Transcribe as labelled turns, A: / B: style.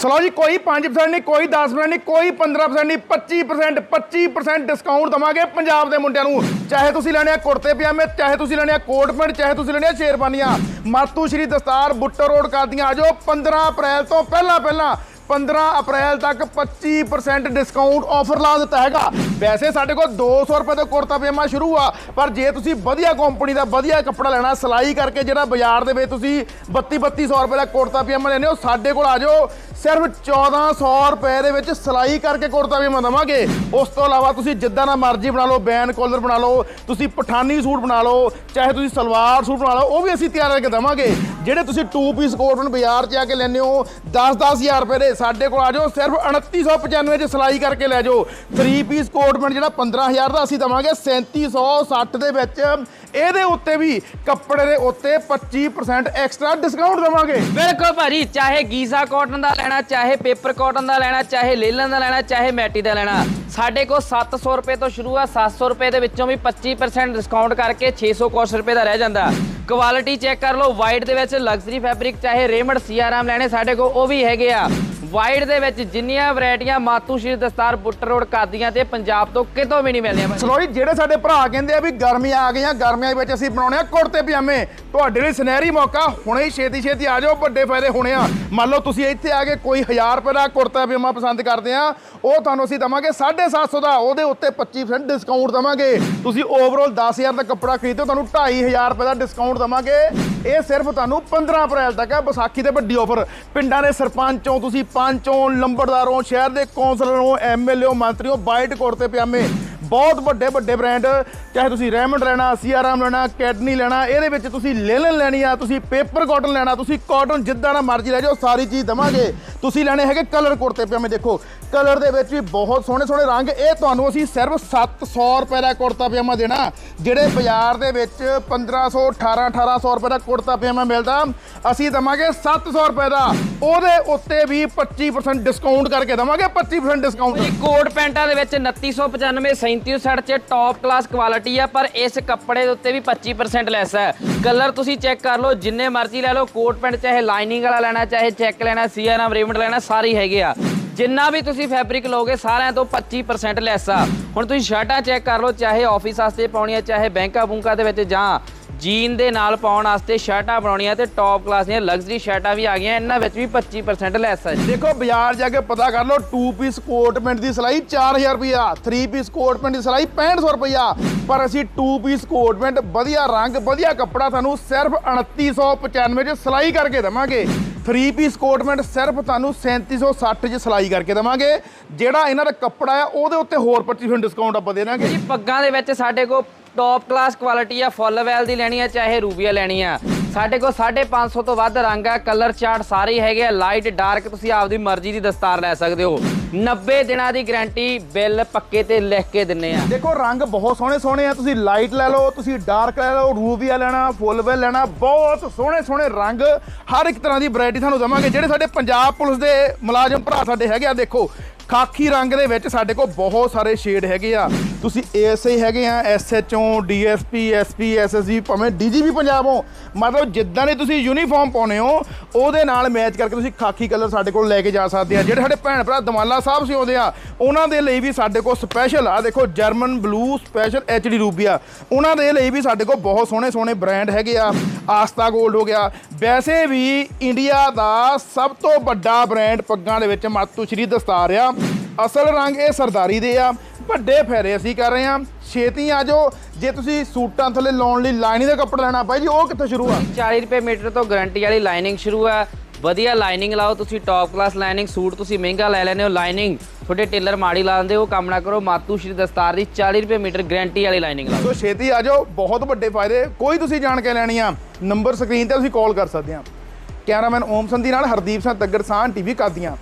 A: Slow ਜੀ, ਕੋਈ 5% ਨਹੀਂ, ਕੋਈ 10% ਨਹੀਂ, ਕੋਈ 15% ਨਹੀਂ 25% 25% ਡਿਸਕਾਊਂਟ ਦਵਾਂਗੇ ਪੰਜਾਬ ਦੇ ਮੁੰਡਿਆਂ ਨੂੰ। ਚਾਹੇ ਤੁਸੀਂ ਲੈਣੇ ਆ ਕੁੜਤੇ ਪਜਾਮੇ, ਚਾਹੇ ਤੁਸੀਂ ਲੈਣੇ ਆ ਕੋਟ ਪੈਂਟ, ਚਾਹੇ ਤੁਸੀਂ ਲੈਣੇ ਆ ਸ਼ੇਰਵਾਨੀਆਂ ਮਾਤੂ ਸ਼੍ਰੀ ਦਸਤਾਰ ਬੁੱਟਰ ਰੋਡ ਕਰਦੀਆਂ, ਆ ਜਾਓ 15 ਅਪ੍ਰੈਲ ਤੋਂ ਪਹਿਲਾਂ ਪਹਿਲਾਂ। 15 ਅਪ੍ਰੈਲ ਤੱਕ 25% ਡਿਸਕਾਊਂਟ ਆਫਰ ਲਾ ਦਿੱਤਾ ਹੈਗਾ। ਵੈਸੇ ਸਾਡੇ ਕੋਲ 200 ਰੁਪਏ ਤੋਂ ਕੁੜਤਾ ਪਜਾਮਾ ਸ਼ੁਰੂ ਆ, ਪਰ ਜੇ ਤੁਸੀਂ ਵਧੀਆ ਕੰਪਨੀ ਦਾ ਵਧੀਆ ਕੱਪੜਾ ਲੈਣਾ, ਸਿਲਾਈ ਕਰਕੇ ਜਿਹੜਾ ਬਾਜ਼ਾਰ ਦੇ ਵਿੱਚ ਤੁਸੀਂ 32 3200 ਰੁਪਏ ਦਾ ਕੁੜਤਾ ਪਜਾਮਾ ਲੈਣੇ ਹੋ, ਸਾਡੇ ਕੋਲ ਆ ਜਾਓ। ਸਿਰਫ 1400 ਰੁਪਏ ਦੇ ਵਿੱਚ ਸਿਲਾਈ ਕਰਕੇ ਕੁੜਤਾ ਵੀ ਮੈਂ ਦਵਾਂਗੇ। ਉਸ ਤੋਂ ਇਲਾਵਾ ਤੁਸੀਂ ਜਿੱਦਾਂ ਦਾ ਮਰਜ਼ੀ ਬਣਾ ਲਓ, ਬੈਨ ਕਾਲਰ ਬਣਾ ਲਓ, ਤੁਸੀਂ ਪਠਾਨੀ ਸੂਟ ਬਣਾ ਲਓ, ਚਾਹੇ ਤੁਸੀਂ ਸਲਵਾਰ ਸੂਟ ਬਣਾ ਲਓ, ਉਹ ਵੀ ਅਸੀਂ ਤਿਆਰ ਕਰਕੇ ਦਵਾਂਗੇ। ਜਿਹੜੇ ਤੁਸੀਂ 2 ਪੀਸ ਕੋਟ ਬਾਜ਼ਾਰ 'ਚ ਆ ਕੇ ਲੈਂਦੇ ਹੋ 10-10000 ਰੁਪਏ ਦੇ ਸਾਡੇ ਕੋਲ ਆ ਜਾਓ, ਸਿਰਫ 2995 'ਚ ਸਿਲਾਈ ਕਰਕੇ ਲੈ ਜਾਓ। 3 ਪੀਸ ਕੋਟ ਪੈਂਟ ਜਿਹੜਾ 15000 ਦਾ ਅਸੀਂ ਦਵਾਂਗੇ 3760 ਦੇ ਵਿੱਚ। ਇਹਦੇ ਉੱਤੇ ਵੀ ਕੱਪੜੇ ਦੇ ਉੱਤੇ 25% ਐਕਸਟਰਾ ਡਿਸਕਾਊਂਟ ਦਵਾਂਗੇ।
B: ਬਿਲਕੁਲ ਭਾਜੀ, ਚਾਹੇ ਗੀਜ਼ਾ ਕਾਟਨ ਦਾ ਲੈਣਾ, ਚਾਹੇ ਪੇਪਰ ਕਾਟਨ ਦਾ ਲੈਣਾ, ਚਾਹੇ ਲੇਲਨ ਦਾ ਲੈਣਾ, ਚਾਹੇ ਮੈਟੀ ਦਾ ਲੈਣਾ। ਸਾਡੇ ਕੋਲ 700 ਰੁਪਏ ਤੋਂ ਸ਼ੁਰੂ ਆ 700 ਰੁਪਏ ਦੇ ਵਿੱਚੋਂ ਵੀ 25% ਡਿਸਕਾਊਂਟ ਕਰਕੇ 600 ਕੁਛ ਰੁਪਏ ਦਾ ਰਹਿ ਜਾਂਦਾ। ਕੁਆਲਿਟੀ ਚੈੱਕ ਕਰ ਲਓ ਵਾਈਟ ਦੇ ਵਿੱਚ ਲਗਜ਼ਰੀ ਫੈਬਰਿਕ ਚਾਹੇ ਰੇਮੰਡ ਸੀਆਰਾਮ ਲੈਣੇ ਸਾਡੇ ਕੋਲ, ਉਹ ਵੀ ਹੈਗੇ ਆ। ਵਾਈਟ ਦੇ ਵਿੱਚ ਜਿੰਨੀਆਂ ਵੈਰਾਈਟੀਆਂ ਮਾਤੂ ਸ਼੍ਰੀ ਦਸਤਾਰ ਬੁੱਟਰ ਰੋਡ ਕਾਦੀਆਂ ਤੇ ਪੰਜਾਬ ਤੋਂ ਕਿਤੋਂ ਵੀ ਨਹੀਂ ਮਿਲਦੀਆਂ ਭਾਜੀ।
A: ਸਲੋ ਜਿਹੜੇ ਸਾਡੇ ਭਰਾ ਕਹਿੰਦੇ ਆ ਵੀ ਗਰਮੀਆਂ ਆ ਗਈਆਂ, ਗਰਮੀਆਂ ਵਿੱਚ ਅਸੀਂ ਬਣਾਉਣੇ ਆ ਕੁੜਤੇ ਪਜਾਮੇ। ਤੁਹਾਡੇ ਲਈ ਸੁਨਹਿਰੀ ਮੌਕਾ, ਹੁਣੇ ਹੀ ਛੇਤੀ ਛੇਤੀ ਆ ਜਾਓ, ਵੱਡੇ ਫਾਇਦੇ ਹੋਣੇ ਆ। ਮੰਨ ਲਓ ਤੁਸੀਂ ਇੱਥੇ ਆ ਕੇ ਕੋਈ 1000 ਰੁਪਏ ਦਾ ਕੁੜਤਾ ਪਜਾਮਾ ਪਸੰਦ ਕਰਦੇ ਆ, ਉਹ ਤੁਹਾਨੂੰ ਅਸੀਂ ਦਵਾਂਗੇ 750 ਦਾ, ਉਹਦੇ ਉੱਤੇ 25% ਡਿਸਕਾਊਂਟ ਦਵਾਂਗੇ। ਤੁਸੀਂ ਓਵਰਆਲ 10000 ਦਾ ਕੱਪੜਾ ਖਰੀਦੋ, ਤੁਹਾਨੂੰ 2500 ਰੁਪਏ ਦਾ ਡਿਸਕਾਊਂਟ ਦਵਾਂਗੇ। ਇਹ ਸਿਰਫ ਤੁਹਾਨੂੰ 15 ਅਪ੍ਰੈਲ ਤੱਕ ਹੈ। ਵਿਸਾਖੀ ਤੇ ਵੱਡੀ ਆਫਰ ਪਿੰਡਾਂ ਦੇ ਸਰਪੰਚੋਂ ਤੁਸੀਂ, ਪੰਚੋਂ ਲੰਬੜਦਾਰੋਂ ਸ਼ਹਿਰ ਦੇ ਕੌਂਸਲਰੋਂ ਐਮਐਲਏਓ ਮੰਤਰੀਓ ਵਾਈਟ 'ਤੇ ਪਿਆਮੇ। ਬਹੁਤ ਵੱਡੇ ਵੱਡੇ ਬ੍ਰਾਂਡ ਚਾਹੇ ਤੁਸੀਂ ਰੈਮੰਡ ਲੈਣਾ ਸੀਆਰਾਮ ਲੈਣਾ, ਕੈਡਨੀ ਲੈਣਾ, ਇਹਦੇ ਵਿੱਚ ਤੁਸੀਂ ਲੇਲਨ ਲੈਣੀ ਆ, ਤੁਸੀਂ ਪੇਪਰ ਕਾਟਨ ਲੈਣਾ, ਤੁਸੀਂ ਕਾਟਨ ਜਿੱਦਾਂ ਦਾ ਮਰਜ਼ੀ ਲੈ ਜਾਓ, ਸਾਰੀ ਚੀਜ਼ ਦਵਾਂਗੇ। ਤੁਸੀਂ ਲੈਣੇ ਹੈਗੇ ਕਲਰ ਕੁੜਤੇ ਪਜਾਮੇ ਦੇਖੋ, ਕਲਰ ਦੇ ਵਿੱਚ ਵੀ ਬਹੁਤ ਸੋਹਣੇ ਸੋਹਣੇ ਰੰਗ। ਇਹ ਤੁਹਾਨੂੰ ਅਸੀਂ ਸਿਰਫ 700 ਰੁਪਏ ਦਾ ਕੁੜਤਾ ਪਜਾਮਾ ਦੇਣਾ। ਜਿਹੜੇ ਬਾਜ਼ਾਰ ਦੇ ਵਿੱਚ 1500 18 1800 ਰੁਪਏ ਦਾ ਕੁੜਤਾ ਪਜਾਮਾ ਮਿਲਦਾ, ਅਸੀਂ ਦਵਾਂਗੇ 700 ਰੁਪਏ ਦਾ। ਉਹਦੇ ਉੱਤੇ ਵੀ 25% ਡਿਸਕਾਊਂਟ ਕਰਕੇ ਦਵਾਂਗੇ 25% ਡਿਸਕਾਊਂਟ
B: ਜੀ ਕੋਟ ਪੈਂਟਾਂ ਦੇ ਵਿੱਚ 2995 3760 ਚ ਟੌਪ ਕਲਾਸ ਕੁਆਲਿਟੀ ਆ, ਪਰ ਇਸ ਕੱਪੜੇ ਦੇ ਉੱਤੇ ਵੀ 25% ਲੈਸ ਹੈ ਕਲਰ ਤੁਸੀਂ ਚੈੱਕ ਕਰ ਲਓ, ਜਿੰਨੇ ਮਰਜ਼ੀ ਲੈ ਲਓ, ਕੋਟ ਪੈਂਟ ਚਾਹੇ ਲਾਈਨਿੰਗ ਵਾਲਾ ਲੈਣਾ, ਚਾਹੇ ਚੈੱਕ ਲੈਣਾ ਸੀਆਰਾਮ ਰੇਮੰਡ ਲੈਣਾ ਸਾਰੇ ਹੈਗੇ ਆ। ਜਿੰਨਾ ਵੀ ਤੁਸੀਂ ਫੈਬਰਿਕ ਲਓਗੇ, ਸਾਰਿਆਂ ਤੋਂ 25% ਲੈਸ ਆ। ਹੁਣ ਤੁਸੀਂ ਸ਼ਰਟਾਂ ਚੈੱਕ ਕਰ ਲਓ, ਚਾਹੇ ਆਫਿਸ ਵਾਸਤੇ ਪਾਉਣੀਆਂ, ਚਾਹੇ ਬੈਂਕਾਂ ਬੁੰਕਾਂ ਦੇ ਵਿੱਚ ਜਾਂ ਜੀਨ ਦੇ ਨਾਲ ਪਾਉਣ ਵਾਸਤੇ ਸ਼ਰਟਾਂ ਬਣਾਉਣੀਆਂ ਤੇ ਟੌਪ ਕਲਾਸ ਦੀਆਂ ਲਗਜ਼ਰੀ ਸ਼ਰਟਾਂ ਵੀ ਆ ਗਈਆਂ, ਇਹਨਾਂ ਵਿੱਚ ਵੀ 25% ਲੈਸ ਹੈ ਜੀ।
A: ਦੇਖੋ, ਬਾਜ਼ਾਰ ਜਾ ਕੇ ਪਤਾ ਕਰ ਲਓ 2 ਪੀਸ ਕੋਟ ਪੈਂਟ ਦੀ ਸਿਲਾਈ 4000 ਰੁਪਇਆ 3 ਪੀਸ ਕੋਟ ਪੈਂਟ ਦੀ ਸਿਲਾਈ 6500 ਰੁਪਇਆ ਪਰ ਅਸੀਂ 2 ਪੀਸ ਕੋਟ ਪੈਂਟ ਵਧੀਆ ਰੰਗ, ਵਧੀਆ ਕੱਪੜਾ ਤੁਹਾਨੂੰ ਸਿਰਫ 2995 ਚ ਸਿਲਾਈ ਕਰਕੇ ਦਵਾਂਗੇ। 3 ਪੀਸ ਕੋਟਮੈਂਟ ਸਿਰਫ ਤੁਹਾਨੂੰ 3760 ਚ ਸਿਲਾਈ ਕਰਕੇ ਦਵਾਂਗੇ। ਜਿਹੜਾ ਇਹਨਾਂ ਦਾ ਕੱਪੜਾ ਆ ਉਹਦੇ ਉੱਤੇ ਹੋਰ 25% ਡਿਸਕਾਊਂਟ ਆਪਾਂ ਦੇ ਦਾਂਗੇ।
B: ਜੀ, ਪੱਗਾਂ ਦੇ ਵਿੱਚ ਸਾਡੇ ਕੋਲ ਟੌਪ ਕਲਾਸ ਕੁਆਲਿਟੀ ਆ ਫੁੱਲ ਵੈਲ ਦੀ ਲੈਣੀ ਆ, ਚਾਹੇ ਰੂਬੀਆ ਲੈਣੀ ਆ। ਸਾਡੇ ਕੋਲ 550 ਤੋਂ ਵੱਧ ਰੰਗ ਆ ਕਲਰ ਚਾਰਟ ਸਾਰੇ ਹੈਗੇ ਆ ਲਾਈਟ ਡਾਰਕ ਤੁਸੀਂ ਆਪਦੀ ਮਰਜ਼ੀ ਦੀ ਦਸਤਾਰ ਲੈ ਸਕਦੇ ਹੋ। 90 ਦਿਨਾਂ ਦੀ ਗਾਰੰਟੀ ਬਿੱਲ ਪੱਕੇ ਤੇ ਲਿਖ ਕੇ ਦਿੰਨੇ ਆ।
A: ਦੇਖੋ, ਰੰਗ ਬਹੁਤ ਸੋਹਣੇ ਸੋਹਣੇ ਆ, ਤੁਸੀਂ ਲਾਈਟ ਲੈ ਲਓ, ਤੁਸੀਂ ਡਾਰਕ ਲੈ ਲਓ ਰੂਬੀਆ ਲੈਣਾ ਫੁੱਲ ਵੈਲ ਲੈਣਾ, ਬਹੁਤ ਸੋਹਣੇ ਸੋਹਣੇ ਰੰਗ ਹਰ ਇੱਕ ਤਰ੍ਹਾਂ ਦੀ ਵੈਰਾਈਟੀ ਤੁਹਾਨੂੰ ਦਵਾਂਗੇ। ਜਿਹੜੇ ਸਾਡੇ ਪੰਜਾਬ ਪੁਲਿਸ ਦੇ ਮੁਲਾਜ਼ਮ ਭਰਾ ਸਾਡੇ ਹੈਗੇ ਆ, ਦੇਖੋ, ਖਾਕੀ ਰੰਗ ਦੇ ਵਿੱਚ ਸਾਡੇ ਕੋਲ ਬਹੁਤ ਸਾਰੇ ਸ਼ੇਡ ਹੈਗੇ ਆ। ਤੁਸੀਂ ਏਐਸਆਈ ਹੈਗੇ ਆ, ਐਸਐਚਓ, ਡੀਐਸਪੀ, ਐਸਪੀ, ਐਸਐਸਜੀ, ਭਾਵੇਂ ਡੀਜੀਪੀ ਹੋ, ਮਤਲਬ ਜਿੱਦਾਂ ਦੇ ਤੁਸੀਂ ਯੂਨੀਫਾਰਮ ਪਾਉਨੇ ਹੋ, ਉਹਦੇ ਨਾਲ ਮੈਚ ਕਰਕੇ ਤੁਸੀਂ ਖਾਕੀ ਕਲਰ ਸਾਡੇ ਕੋਲ ਲੈ ਕੇ ਜਾ ਸਕਦੇ ਆ। ਜਿਹੜੇ ਸਾਡੇ ਭੈਣ ਭਰਾ ਦਮਾਲਾ ਸਾਹਿਬ ਸਿਉਂਦੇ ਆ, ਉਹਨਾਂ ਦੇ ਲਈ ਵੀ ਸਾਡੇ ਕੋਲ ਸਪੈਸ਼ਲ ਆ। ਦੇਖੋ ਜਰਮਨ ਬਲੂ ਸਪੈਸ਼ਲ ਐਚਡੀ ਰੂਬੀਆ ਉਹਨਾਂ ਦੇ ਲਈ ਵੀ ਸਾਡੇ ਕੋਲ ਬਹੁਤ ਸੋਹਣੇ ਸੋਹਣੇ ਬ੍ਰਾਂਡ ਹੈਗੇ ਆ। ਆਸਤਾ 골ਡ ਹੋ ਗਿਆ। ਵੈਸੇ ਵੀ ਇੰਡੀਆ ਦਾ ਸਭ ਤੋਂ ਵੱਡਾ ਬ੍ਰਾਂਡ ਪੱਗਾਂ ਦੇ ਵਿੱਚ ਮਾਤੂ ਸ਼੍ਰੀ ਦਸਤਾਰ ਆ। ਅਸਲ ਰੰਗ ਇਹ ਸਰਦਾਰੀ ਦੇ ਆ ਵੱਡੇ ਫੇਰੇ ਅਸੀਂ ਕਰ ਰਹੇ ਆ ਛੇਤੀ ਆ ਜਾਓ ਜੇ ਤੁਸੀਂ ਸੂਟਾਂ ਥੱਲੇ ਲਾਉਣ ਲਈ ਲਾਈਨਿੰਗ ਦਾ ਕੱਪੜਾ ਲੈਣਾ ਭਾਈ ਜੀ ਉਹ ਕਿੱਥੋਂ ਸ਼ੁਰੂ ਆ?
B: 40 ਰੁਪਏ ਮੀਟਰ ਤੋਂ ਗਾਰੰਟੀ ਵਾਲੀ ਲਾਈਨਿੰਗ ਸ਼ੁਰੂ ਆ। ਵਧੀਆ ਲਾਈਨਿੰਗ ਲਾਓ ਤੁਸੀਂ ਟੌਪ ਕਲਾਸ ਲਾਈਨਿੰਗ ਸੂਟ ਤੁਸੀਂ ਮਹਿੰਗਾ ਲੈ ਲੈਨੇ ਹੋ ਲਾਈਨਿੰਗ ਤੁਹਾਡੇ ਟੇਲਰ ਮਾੜੀ ਲਾ ਦਿੰਦੇ ਹੋ ਕੰਮ ਨਾ ਕਰੋ। ਮਾਤੂ ਸ਼੍ਰੀ ਦਸਤਾਰ ਦੀ 40 ਰੁਪਏ ਮੀਟਰ ਗਾਰੰਟੀ ਵਾਲੀ ਲਾਈਨਿੰਗ ਲਾਓ।
A: ਸੋ ਛੇਤੀ ਆ ਜਾਓ ਬਹੁਤ ਵੱਡੇ ਫਾਇਦੇ ਕੋਈ ਤੁਸੀਂ ਜਾਣ ਕੇ ਲੈਣੀ ਆ ਨੰਬਰ ਸਕਰੀਨ ਤੇ ਤੁਸੀਂ ਕਾਲ ਕਰ ਸਕਦੇ ਆ ਕੈਮਰਾਮੈਨ ਓਮ ਸੰਧੀ ਨਾਲ ਹਰਦੀਪ ਸਿੰਘ ਤੱਗਰ ਸਾਹ ਟੀਵੀ ਕਾਦੀਆਂ।